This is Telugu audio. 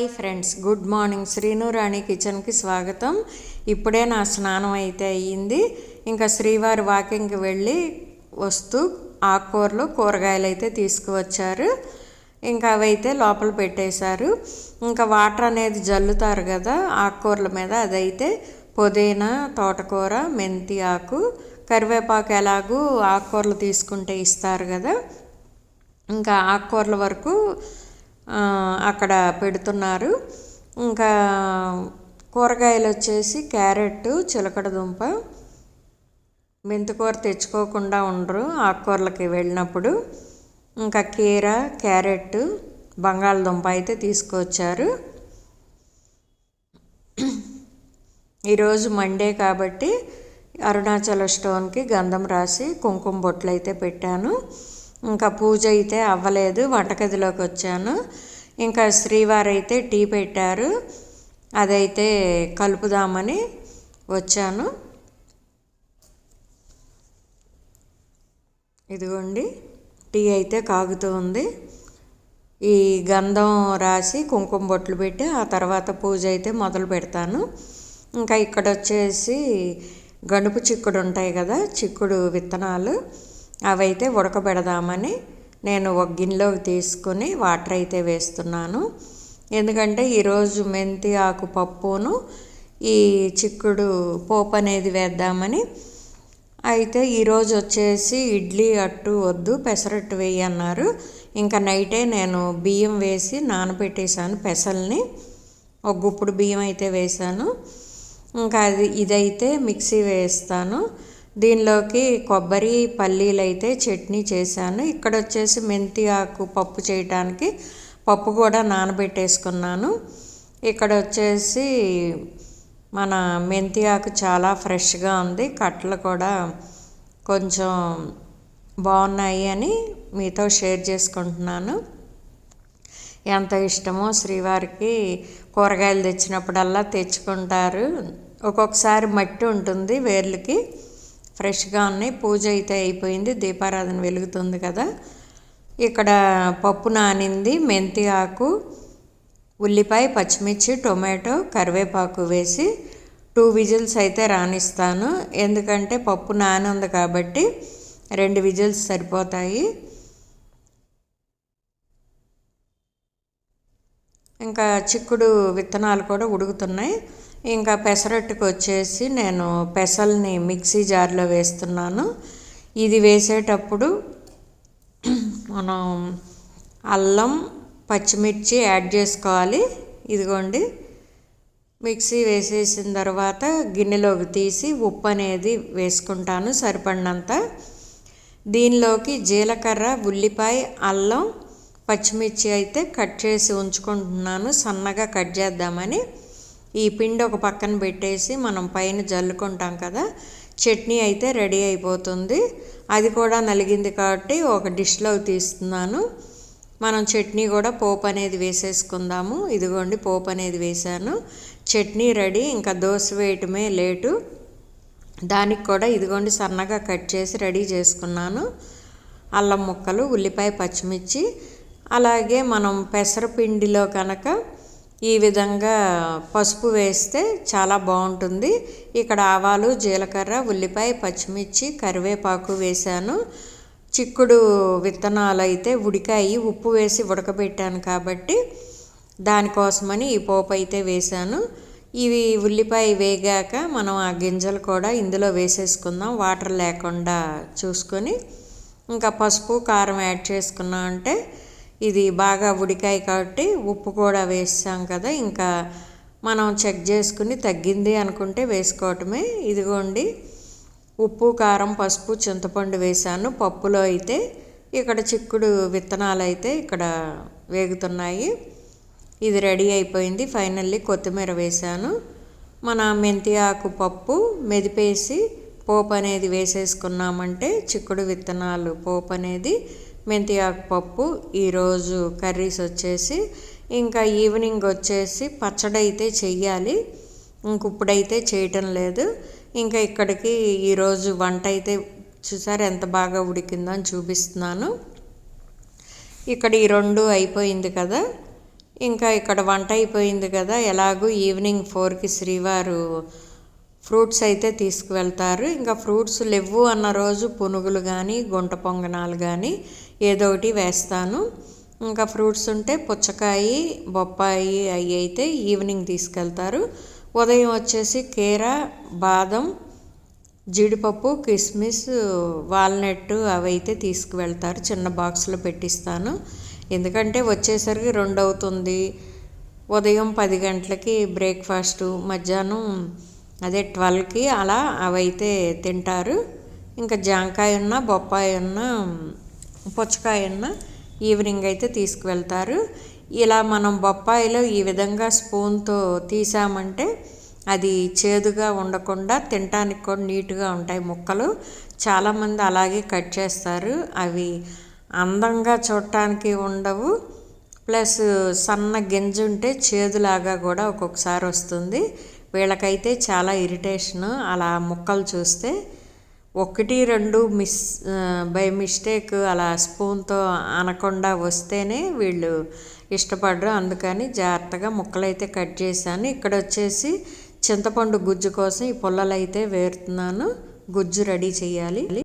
Hi friends good morning. Srinurani కిచెన్కి స్వాగతం. ఇప్పుడే నా స్నానం అయితే అయ్యింది. ఇంకా శ్రీవారి వాకింగ్కి వెళ్ళి వస్తూ ఆకుకూరలు కూరగాయలు అయితే తీసుకువచ్చారు. ఇంకా అవైతే లోపల పెట్టేశారు. ఇంకా వాటర్ అనేది జల్లుతారు కదా ఆకుకూరల మీద. అదైతే పుదీనా తోటకూర మెంతి ఆకు కరివేపాకు ఎలాగూ ఆకుకూరలు తీసుకుంటే ఇస్తారు కదా. ఇంకా ఆకుకూరల వరకు అక్కడ పెడుతున్నారు. ఇంకా కూరగాయలు వచ్చేసి క్యారెట్ చిలకడ దుంప మెంతికూర తెచ్చుకోకుండా ఉండరు ఆకుకూరలకి వెళ్ళినప్పుడు. ఇంకా కీర క్యారెట్ బంగాళదుంప అయితే తీసుకొచ్చారు. ఈరోజు మండే కాబట్టి అరుణాచల స్టోన్కి గంధం రాసి కుంకుమ బొట్లు అయితే పెట్టాను. ఇంకా పూజ అయితే అవ్వలేదు వంటగదిలోకి వచ్చాను. ఇంకా శ్రీవారు అయితే టీ పెట్టారు అదైతే కలుపుదామని వచ్చాను. ఇదిగోండి టీ అయితే కాగుతూ ఉంది. ఈ గంధం రాసి కుంకుమ బొట్లు పెట్టి ఆ తర్వాత పూజ అయితే మొదలు పెడతాను. ఇంకా ఇక్కడ వచ్చేసి గణుపు చిక్కుడు ఉంటాయి కదా చిక్కుడు విత్తనాలు. అవైతే ఉడకబెడదామని నేను ఒక గిన్నెలోకి తీసుకొని వాటర్ అయితే వేస్తున్నాను. ఎందుకంటే ఈరోజు మెంతి ఆకు పప్పును ఈ చిక్కుడు పోపు అనేది వేద్దామని. అయితే ఈరోజు వచ్చేసి ఇడ్లీ అట్టు వద్దు పెసరట్టు వేయి అన్నారు. ఇంకా నైటే నేను బియ్యం వేసి నానబెట్టేశాను పెసల్ని. ఒక గుప్పుడు బియ్యం అయితే వేశాను. ఇంకా అది ఇదైతే మిక్సీ వేస్తాను. దీనిలోకి కొబ్బరి పల్లీలు అయితే చట్నీ చేశాను. ఇక్కడ వచ్చేసి మెంతి ఆకు పప్పు చేయటానికి పప్పు కూడా నానబెట్టేసుకున్నాను. ఇక్కడ వచ్చేసి మన మెంతి ఆకు చాలా ఫ్రెష్గా ఉంది. కట్టలు కూడా కొంచెం బాగున్నాయి అని మీతో షేర్ చేసుకుంటున్నాను. ఎంత ఇష్టమో శ్రీవారికి కూరగాయలు తెచ్చినప్పుడల్లా తెచ్చుకుంటారు. ఒక్కొక్కసారి మట్టి ఉంటుంది వేర్లకి. ఫ్రెష్గా ఉన్నాయి. పూజ అయితే అయిపోయింది. దీపారాధన వెలుగుతుంది కదా. ఇక్కడ పప్పు నానింది. మెంతి ఆకు ఉల్లిపాయ పచ్చిమిర్చి టొమాటో కరివేపాకు వేసి టూ విజిల్స్ అయితే రాణిస్తాను. ఎందుకంటే పప్పు నానుంది ఉంది కాబట్టి రెండు విజిల్స్ సరిపోతాయి. ఇంకా చిక్కుడు విత్తనాలు కూడా ఉడుకుతున్నాయి. ఇంకా పెసరట్టుకు వచ్చేసి నేను పెసల్ని మిక్సీ జార్లో వేస్తున్నాను. ఇది వేసేటప్పుడు మనం అల్లం పచ్చిమిర్చి యాడ్ చేసుకోవాలి. ఇదిగోండి. మిక్సీ వేసేసిన తర్వాత గిన్నెలోకి తీసి ఉప్పు అనేది వేసుకుంటాను సరిపడినంత. దీనిలోకి జీలకర్ర ఉల్లిపాయ అల్లం పచ్చిమిర్చి అయితే కట్ చేసి ఉంచుకుంటున్నాను. సన్నగా కట్ చేద్దామని. ఈ పిండి ఒక పక్కన పెట్టేసి మనం పైన జల్లుకుంటాం కదా చట్నీ అయితే రెడీ అయిపోతుంది. అది కూడా నలిగింది కాబట్టి ఒక డిష్లో తీస్తున్నాను. మనం చట్నీ కూడా పోపు అనేది వేసేసుకుందాము. ఇదిగోండి పోపు అనేది వేసాను చట్నీ రెడీ ఇంకా దోశ వేయటమే లేటు. దానికి కూడా ఇదిగోండి సన్నగా కట్ చేసి రెడీ చేసుకున్నాను. అల్లం ముక్కలు ఉల్లిపాయ పచ్చిమిర్చి అలాగే మనం పెసరపిండిలో కనుక ఈ విధంగా పసుపు వేస్తే చాలా బాగుంటుంది. ఇక్కడ ఆవాలు జీలకర్ర ఉల్లిపాయ పచ్చిమిర్చి కరివేపాకు వేశాను. చిక్కుడు విత్తనాలు అయితే ఉడికాయి ఉప్పు వేసి ఉడకబెట్టాను కాబట్టి దానికోసమని ఈ పోపు అయితే వేశాను. ఇవి ఉల్లిపాయ వేగాక మనం ఆ గింజలు కూడా ఇందులో వేసేసుకుందాం వాటర్ లేకుండా చూసుకొని. ఇంకా పసుపు కారం యాడ్ చేసుకున్నాం అంటే ఇది బాగా ఉడికాయి కాబట్టి ఉప్పు కూడా వేసాం కదా ఇంకా మనం చెక్ చేసుకుని తగ్గింది అనుకుంటే వేసుకోవటమే. ఇదిగోండి ఉప్పు కారం పసుపు చింతపండు వేసాను. పప్పులో అయితే ఇక్కడ చిక్కుడు విత్తనాలు అయితే ఇక్కడ వేగుతున్నాయి. ఇది రెడీ అయిపోయింది. ఫైనల్లీ కొత్తిమీర వేసాను. మన మెంతి ఆకు పప్పు మెదిపేసి పోపు అనేది వేసేసుకున్నామంటే చిక్కుడు విత్తనాలు పోపు అనేది మెంతి ఆకు పప్పు ఈరోజు కర్రీస్ వచ్చేసి ఇంకా ఈవినింగ్ వచ్చేసి పచ్చడి అయితే చెయ్యాలి. ఇంక ఇప్పుడైతే చేయటం లేదు. ఇంకా ఇక్కడికి ఈరోజు వంట అయితే చూసారు ఎంత బాగా ఉడికిందో అని చూపిస్తున్నాను. ఇక్కడ ఈ రెండు అయిపోయింది కదా. ఇంకా ఇక్కడ వంట అయిపోయింది కదా. ఎలాగూ ఈవినింగ్ ఫోర్కి శ్రీవారు ఫ్రూట్స్ అయితే తీసుకువెళ్తారు. ఇంకా ఫ్రూట్స్ లేవు అన్న రోజు పునుగులు కానీ గుంట పొంగనాలు కానీ ఏదో ఒకటి వేస్తాను. ఇంకా ఫ్రూట్స్ ఉంటే పుచ్చకాయ బొప్పాయి అవి అయితే ఈవినింగ్ తీసుకెళ్తారు. ఉదయం వచ్చేసి కీర బాదం జీడిపప్పు కిస్మిస్ వాల్నట్ అవైతే తీసుకువెళ్తారు. చిన్న బాక్స్లో పెట్టిస్తాను. ఎందుకంటే వచ్చేసరికి రెండు అవుతుంది ఉదయం పది గంటలకి బ్రేక్ఫాస్టు మధ్యాహ్నం అదే ట్వెల్వ్కి అలా అవైతే తింటారు. ఇంకా జాంకాయ ఉన్న బొప్పాయి ఉన్న పుచ్చకాయ ఈవినింగ్ అయితే తీసుకువెళ్తారు. ఇలా మనం బొప్పాయిలో ఈ విధంగా స్పూన్తో తీసామంటే అది చేదుగా ఉండకుండా తినటానికి కూడా నీట్గా ఉంటాయి ముక్కలు. చాలామంది అలాగే కట్ చేస్తారు. అవి అందంగా చూడటానికి ఉండవు. ప్లస్ సన్న గింజ ఉంటే చేదులాగా కూడా ఒక్కొక్కసారి వస్తుంది. వీళ్ళకైతే చాలా ఇరిటేషను అలా ముక్కలు చూస్తే ఒకటి రెండు మిస్ బై మిస్టేక్ అలా స్పూన్తో అనకుండా వస్తేనే వీళ్ళు ఇష్టపడరు. అందుకని జాగ్రత్తగా ముక్కలు అయితే కట్ చేశాను. ఇక్కడ వచ్చేసి చింతపండు గుజ్జు కోసం ఈ పుల్లలు అయితే వేరుతున్నాను. గుజ్జు రెడీ చేయాలి.